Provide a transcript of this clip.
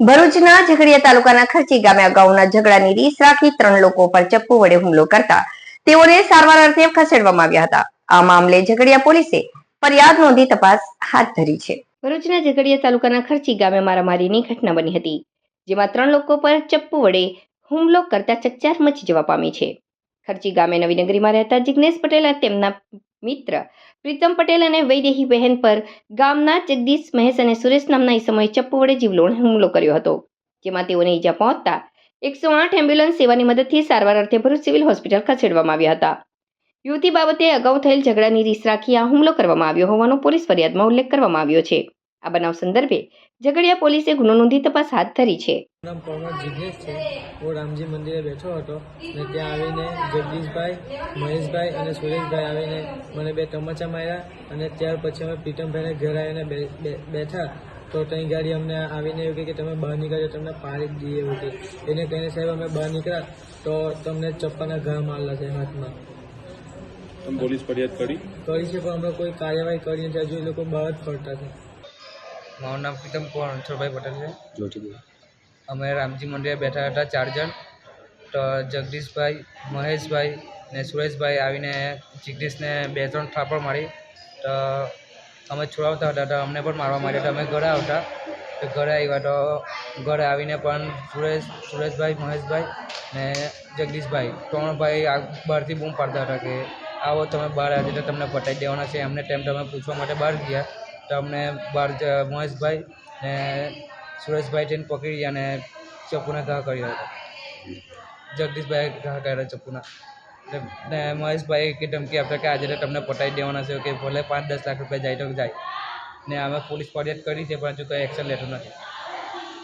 ભરૂચના ઝઘડિયા તાલુકાના ખર્ચી ગામે અગાઉના ઝઘડાની રીસ રાખી ત્રણ લોકો પર ચપ્પુ વડે હુમલો કરતા તેઓને સારવાર અર્થે ખસેડવામાં આવ્યા હતા. આ મામલે ઝઘડિયા પોલીસે ફરિયાદ નોંધી તપાસ હાથ ધરી છે. ભરૂચના ઝઘડિયા તાલુકાના ખર્ચી ગામે મારામારીની ઘટના બની હતી, જેમાં ત્રણ લોકો પર ચપ્પુ વડે હુમલો કરતા ચકચાર મચી જવા પામી છે. ખર્ચી ગામે નવીનગરીમાં રહેતા જિગ્નેશ પટેલ તેમના મિત્ર, પ્રીતમ પટેલ અને વૈદેહી બહેન પર ગામના જગદીશ મહેશ અને સુરેશ નામના સમયે ચપ્પુ વડે જીવલોણ હુમલો કર્યો હતો, જેમાં તેઓને ઈજા પહોંચતા એકસો આઠ એમ્બ્યુલન્સ સેવાની મદદથી સારવાર અર્થે ભરૂચ સિવિલ હોસ્પિટલ ખસેડવામાં આવ્યા હતા. યુવતી બાબતે અગાઉ થયેલ ઝઘડાની રીસ રાખી આ હુમલો કરવામાં આવ્યો હોવાનો પોલીસ ફરિયાદમાં ઉલ્લેખ કરવામાં આવ્યો છે. આ બનાવ સંદર્ભે ઝઘડિયા પોલીસે ગુનો નોંધી તપાસ હાથ ધરી છે. નામ પરમાર જિગ્નેશ છે. હું રામજી મંદિરે બેઠો હતો ને ત્યાં આવીને જગદીશભાઈ મહેશભાઈ અને સુરેશભાઈ આવીને મને બે તમાચા માર્યા અને ત્યાર પછી અમે પ્રીતમભાઈને ઘરે આવીને બેઠા. તો ત્યાં ગાડી અમને આવીને એવું કહે કે તમે બહાર નીકળ્યો તમને પાડી જ દઈએ એવું કે. એને કહીને સાહેબ અમે બહાર નીકળ્યા. તો તમને ચપ્પાના ઘા મારેલા છે હાથમાં. પોલીસ ફરિયાદ કરી? કરી છે પણ અમે કોઈ કાર્યવાહી કરી નથી. હજુ એ લોકો બહાર જ ફરતા છે. મારું નામ પ્રીતમ કુમાર રણછોડભાઈ પટેલ છે. અમે રામજી મંદિરે બેઠા હતા ચાર જણ. તો જગદીશભાઈ મહેશભાઈ ને સુરેશભાઈ આવીને જગદીશને બે ત્રણ થાપડ મારી. તો અમે છોડાવતા હતા તો અમને પણ મારવા માંડ્યા તો અમે ઘરે આવતા. તો ઘરે આવ્યા તો ઘરે આવીને પણ સુરેશ સુરેશભાઈ મહેશભાઈ ને જગદીશભાઈ ત્રણ ભાઈ આ બહારથી બૂમ પાડતા હતા કે આવો તમે બહાર આવી તો તમને પટાઈ દેવાના છે. એમને ટાઈમ તમે પૂછવા માટે બહાર ગયા. તો અમને બહાર મહેશભાઈ ને સુરેશભાઈ તેને પકડી અને ચપ્પુને ઘા કર્યો હતો. જગદીશભાઈ ઘા કર્યા ચપ્પુના. ને મહેશભાઈ કે ધમકી આપ્યા કે આજે તમને પટાવી દેવાના છે કે ભલે પાંચ દસ લાખ રૂપિયા જાય તો જાય. ને અમે પોલીસ ફરિયાદ કરી છે, પણ હજુ કંઈ એક્શન લેતું નથી.